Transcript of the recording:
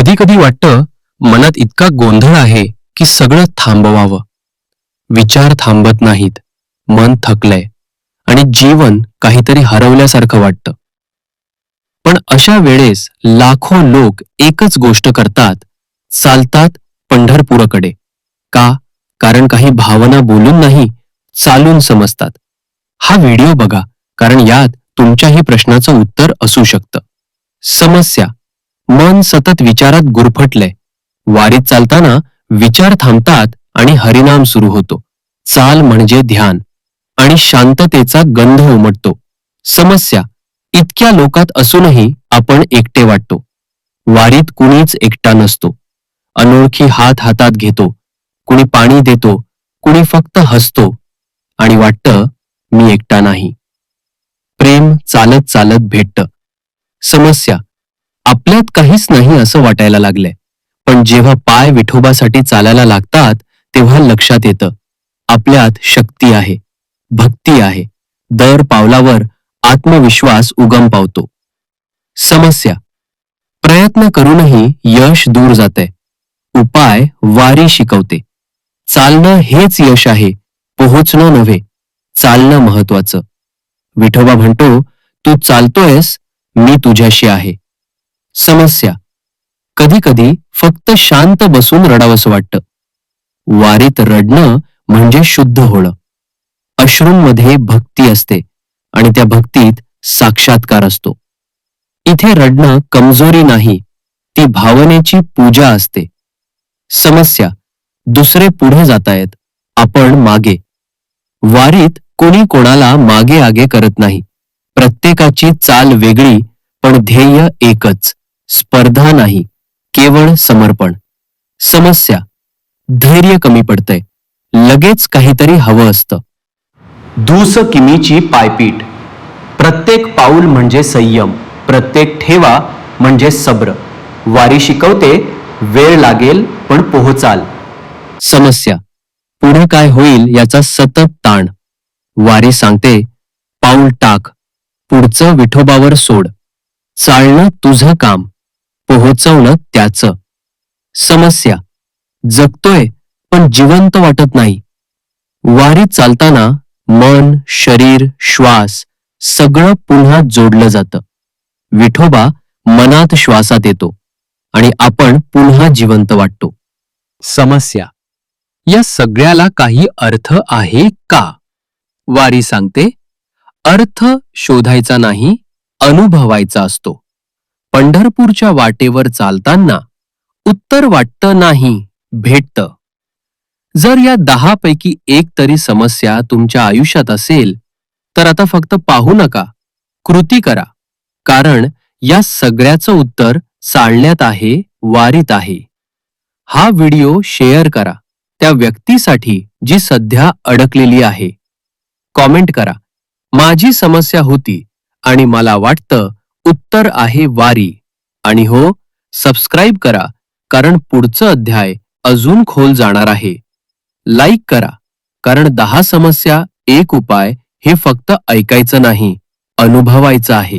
कधी कधी वाटतं मनात इतका गोंधळ आहे की सगळं थांबवावं. विचार थांबत नाहीत. मन थकलंय. आणि जीवन काहीतरी हरवल्यासारखं वाटतं. पण अशा वेळेस लाखो लोक एकच गोष्ट करतात. चालतात पंढरपूरकडे. का? कारण काही भावना बोलून नाही चालून समजतात. हा व्हिडिओ बघा कारण यात तुमच्याही प्रश्नाचं उत्तर असू शकतं. समस्या. मन सतत विचारात गुरफटलंय वारीत चालताना विचार थांबतात आणि हरिनाम सुरू होतो. चाल म्हणजे ध्यान. आणि शांततेचा गंध उमटतो. समस्या. इतक्या लोकात असूनही आपण एकटे वाटतो. वारीत कुणीच एकटा नसतो. अनोळखी हात हातात घेतो. कुणी पाणी देतो. कुणी फक्त हसतो. आणि वाटतं मी एकटा नाही. प्रेम चालत चालत भेटतं. समस्या. आपल्यात काहीच नाही असं वाटायला लागलंय. पण जेव्हा पाय विठोबासाठी चालायला लागतात तेव्हा लक्षात येतं. आपल्यात शक्ती आहे भक्ती आहे. दर पावलावर आत्मविश्वास उगम पावतो. समस्या. प्रयत्न करूनही यश दूर जाते उपाय वारी शिकवते. चालणं हेच यश आहे पोहोचणं नव्हे. चालणं महत्वाचं विठोबा म्हणतो तू चालतोयस मी तुझ्याशी आहे. समस्या. कधी कधी फक्त शांत बसून रडावंसं वाटतं. वारीत रडणं म्हणजे शुद्ध होणं. अश्रूंमध्ये भक्ती असते आणि त्या भक्तीत साक्षात्कार असतो. इथे रडणं कमजोरी नाही ती भावनेची पूजा असते. समस्या दुसरे पुढे जातायत आपण मागे. वारीत कोणी कोणाला मागे आगे करत नाही. प्रत्येकाची चाल वेगळी पण ध्येय एकच. स्पर्धा नाही केवळ समर्पण. समस्या धैर्य कमी पडतंय. लगेच काहीतरी हवं असतं. दूस किमीची पायपीट प्रत्येक पाऊल म्हणजे संयम प्रत्येक ठेवा म्हणजे सब्र. वारी शिकवते वेळ लागेल पण पोहोचाल. समस्या पुढे काय होईल याचा सतत ताण. वारी सांगते पाऊल टाक पुढचं विठोबावर सोड. चालणं तुझं काम. पोहोचवणं त्याचं. समस्या. जगतोय पण जिवंत वाटत नाही. वारीत चालताना मन शरीर श्वास सगळं पुन्हा जोडलं जातं. विठोबा मनात श्वासात येतो आणि आपण पुन्हा जिवंत वाटतो. समस्या. या सगळ्याला काही अर्थ आहे का? वारी सांगते अर्थ शोधायचा नाही अनुभवायचा असतो. पंढरपूरच्या वाटेवर चालताना उत्तर वाटतं नाही भेटतं. जर या दहापैकी एक तरी समस्या तुमच्या आयुष्यात असेल तर आता फक्त पाहू नका कृती करा. कारण या सगळ्याचं उत्तर चालण्यात आहे वारीत आहे. हा व्हिडिओ शेअर करा त्या व्यक्तीसाठी जी सध्या अडकलेली आहे. कॉमेंट करा माझी समस्या होती आणि मला वाटतं उत्तर आहे वारी. आणि हो सबस्क्राईब करा कारण पुढचं अध्याय अजून खोल जाणार आहे. लाईक करा कारण दहा समस्या एक उपाय हे फक्त ऐकायचं नाही अनुभवायचं आहे.